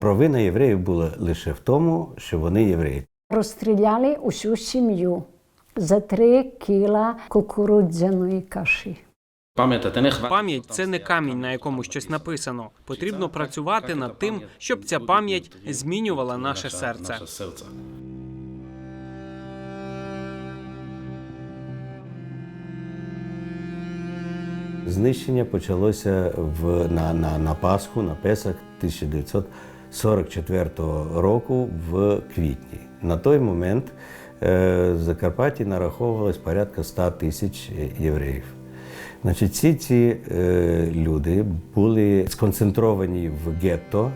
Провина євреїв була лише в тому, що вони євреї. Розстріляли усю сім'ю за три кіла кукурудзяної каші. Пам'ятати. Пам'ять це не камінь, на якому щось написано. Потрібно працювати над тим, щоб ця пам'ять змінювала наше серце. Знищення почалося в, на, на, на Пасху, на Песах 1944 року в квітні. На той момент е, в Закарпатті нараховувалось порядка 100 тисяч євреїв. Значить, всі ці е, люди були сконцентровані в гетто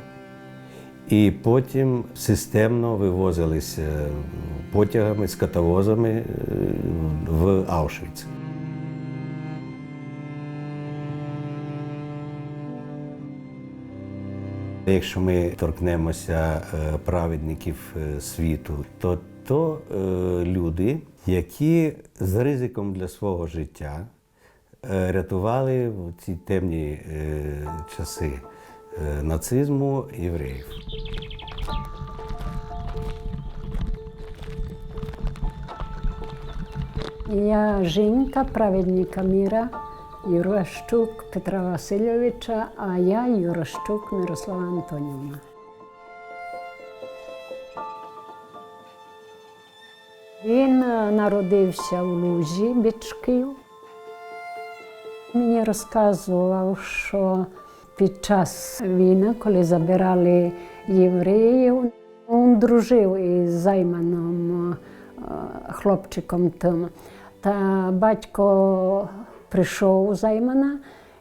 і потім системно вивозилися потягами, скотовозами е, в Аушвіц. Якщо ми торкнемося е, праведників е, світу, то то е, люди, які з ризиком для свого життя рятували в ці темні часи нацизму євреїв. Я жінка праведника міра Юрощук Петра Васильовича, а я Юрощук Мирослава Антонівна. Він е, народився в Лужі Бичків. Мені розказував, що під час війни, коли забирали євреїв, він дружив із займаном е, хлопчиком тим. Та батько прийшов займана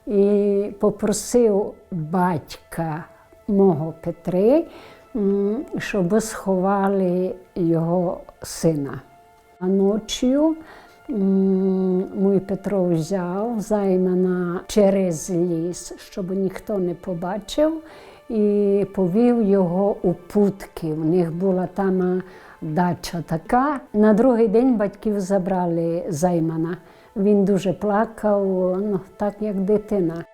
і попросив батька мого Петри, щоб сховали його сина. А ночі мій Петро взяв займана через ліс, щоб ніхто не побачив, і повів його у путки. У них була там дача така. На другий день батьків забрали займана. Він дуже плакав, ну, так як дитина.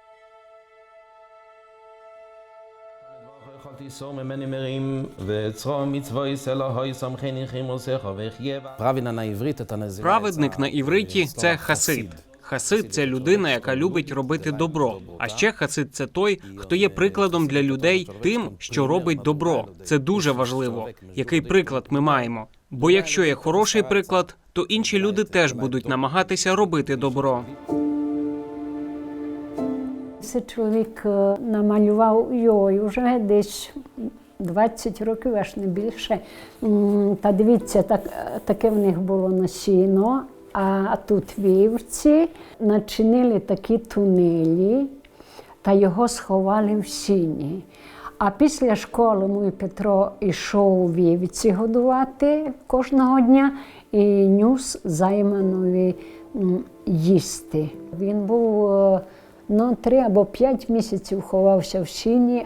Праведник на івриті це хасид. Хасид це людина, яка любить робити добро. А ще хасид це той, хто є прикладом для людей тим, що робить добро. Це дуже важливо. Який приклад ми маємо? Бо якщо є хороший приклад, то інші люди теж будуть намагатися робити добро. Це чоловік е, намалював йой вже десь 20 років, аж не більше. Та дивіться, так, таке в них було насіно, а тут вівці начинили такі тунелі та його сховали в сіні. А після школи мій Петро йшов вівці годувати кожного дня і нюс займанові їсти. Він був е, ну, три або п'ять місяців ховався в сіні.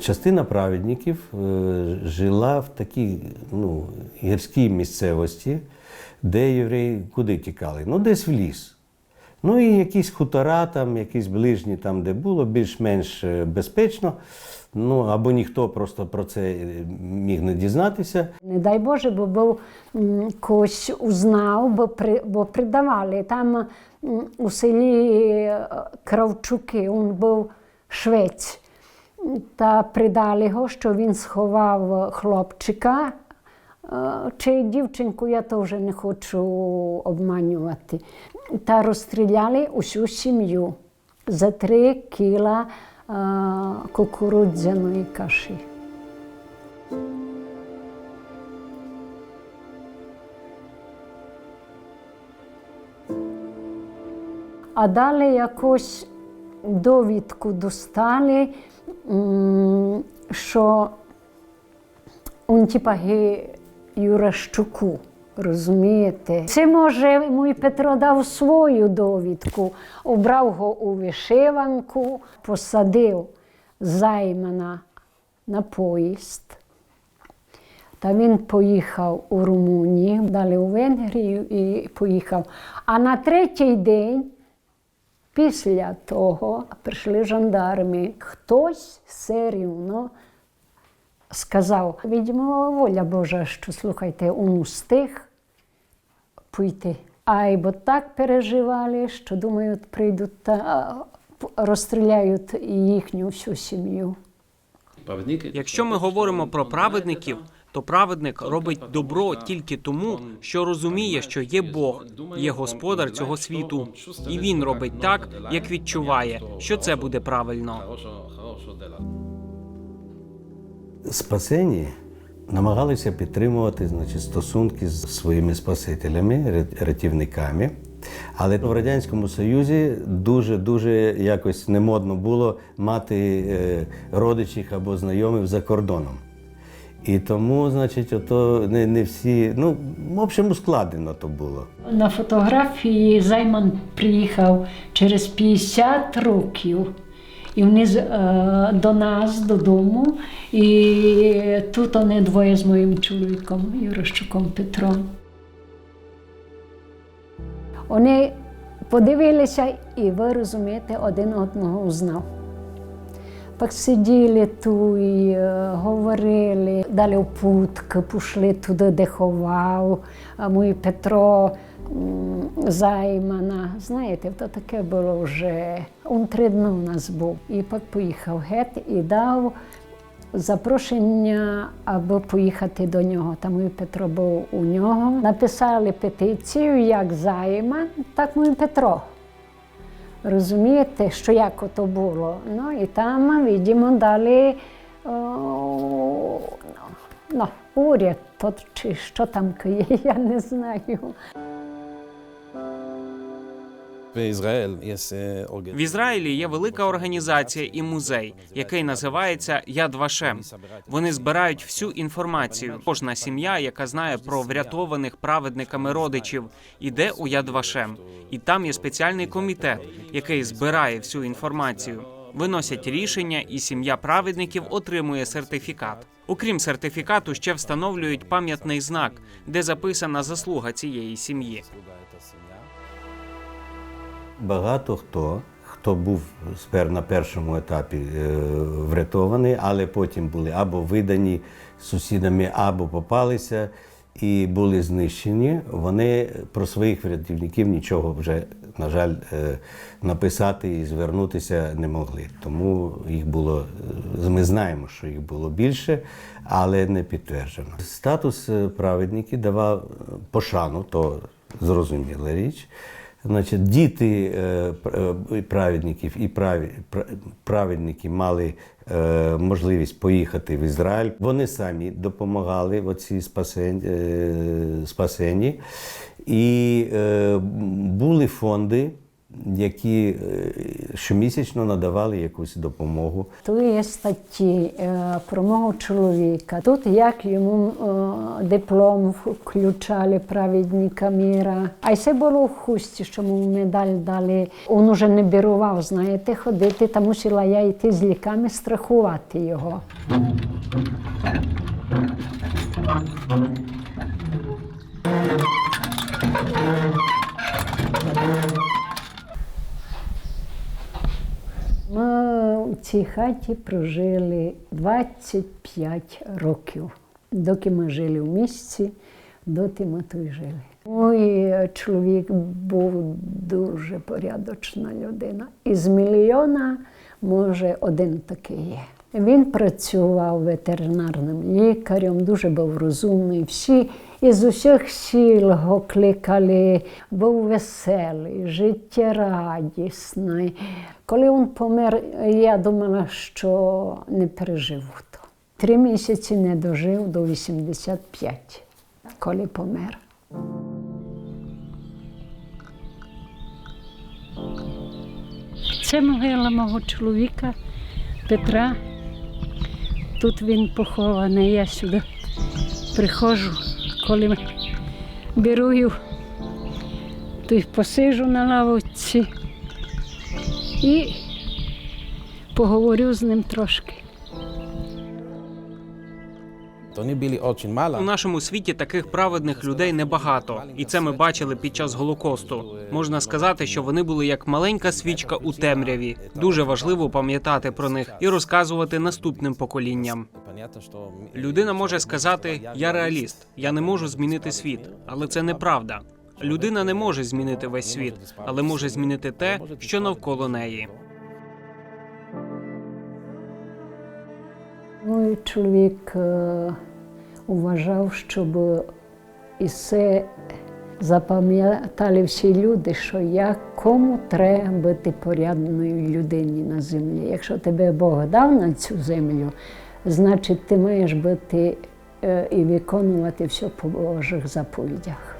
Частина праведників е, жила в такій ну, гірській місцевості, де євреї куди тікали? Ну, десь в ліс. Ну і якісь хутора, там, якісь ближні, там, де було, більш-менш е, безпечно. Ну, або ніхто просто про це е, міг не дізнатися. Не дай Боже, бо був когось узнав, бо, при, бо придавали. Там у селі Кравчуки, він був швець. Та придали його, що він сховав хлопчика е, чи дівчинку, я то вже не хочу обманювати. Та розстріляли усю сім'ю за три кіла е, кукурудзяної каші. А далі якось довідку достали, що он типа Юращуку, розумієте? Це може мій Петро дав свою довідку, обрав його у вишиванку, посадив займана на поїзд. Та він поїхав у Румунію, далі у Венгрію і поїхав. А на третій день Після того прийшли жандарми. Хтось все рівно сказав, відьмо, воля Божа, що слухайте, он устиг пойти. А й бо так переживали, що думають, прийдуть та розстріляють їхню всю сім'ю. Якщо ми говоримо про праведників, то праведник робить добро тільки тому, що розуміє, що є Бог, є господар цього світу, і він робить так, як відчуває, що це буде правильно. Спасені намагалися підтримувати значить, стосунки з своїми спасителями, ря- рятівниками. Але в Радянському Союзі дуже-дуже якось немодно було мати е, родичів або знайомих за кордоном. І тому, значить, ото не, не всі, ну, в общем, ускладнено то було. На фотографії Займан приїхав через 50 років. І вони з- е, до нас додому. І тут вони двоє з моїм чоловіком Юрощуком Петром. Вони подивилися, і ви розумієте, один одного узнав. Так сиділи ту і е, говорили, далі в пішли туди, де ховав. А мій Петро Займана. Знаєте, то таке було вже. Он три дні у нас був. І поїхав геть і дав запрошення, аби поїхати до нього. Там мій Петро був у нього. Написали петицію, як Займан, так мій Петро. Розумієте, що як ото було. Ну і там, видимо, далі о, ну, уряд, то, чи що там є, я не знаю. В Ізраїлі є велика організація і музей, який називається Яд Вашем. Вони збирають всю інформацію. Кожна сім'я, яка знає про врятованих праведниками родичів, іде у Яд Вашем. і там є спеціальний комітет, який збирає всю інформацію. Виносять рішення, і сім'я праведників отримує сертифікат. Окрім сертифікату, ще встановлюють пам'ятний знак, де записана заслуга цієї сім'ї. Багато хто, хто був спер на першому етапі е, врятований, але потім були або видані сусідами, або попалися і були знищені. Вони про своїх врятівників нічого вже, на жаль, е, написати і звернутися не могли. Тому їх було, е, ми знаємо, що їх було більше, але не підтверджено. Статус праведників давав пошану, то зрозуміла річ. Значить, діти е, е, праведників і праведники мали е, можливість поїхати в Ізраїль. Вони самі допомагали в е, спасенні. І були фонди, які е, щомісячно надавали якусь допомогу. Тут є статті е, про мого чоловіка. Тут як йому е, диплом включали праведника міра. А й це було в хусті, що йому медаль дали. Він уже не бірував, знаєте, ходити, та мусила я йти з ліками страхувати його. Ми у цій хаті прожили 25 років. Доки ми жили в місті, доти ми тут жили. Мій чоловік був дуже порядочна людина. Із мільйона, може, один такий є. Він працював ветеринарним лікарем, дуже був розумний. Всі із усіх сіл його кликали, був веселий, життєрадісний. Коли він помер, я думала, що не переживу то. Три місяці не дожив до 85, коли помер. Це могила мого чоловіка Петра. Тут він похований. Я сюди приходжу, коли беру то й посижу на лавочці і поговорю з ним трошки. Oni bili очень мало. У нашому світі таких праведних людей небагато, і це ми бачили під час голокосту. Можна сказати, що вони були як маленька свічка у темряві. Дуже важливо пам'ятати про них і розказувати наступним поколінням. Людина може сказати: я реаліст, я не можу змінити світ, але це неправда. Людина не може змінити весь світ, але може змінити те, що навколо неї. Мій чоловік е, вважав, щоб і все запам'ятали всі люди, що як кому треба бути порядною людині на землі. Якщо тебе Бог дав на цю землю, значить ти маєш бути е, і виконувати все по Божих заповідях.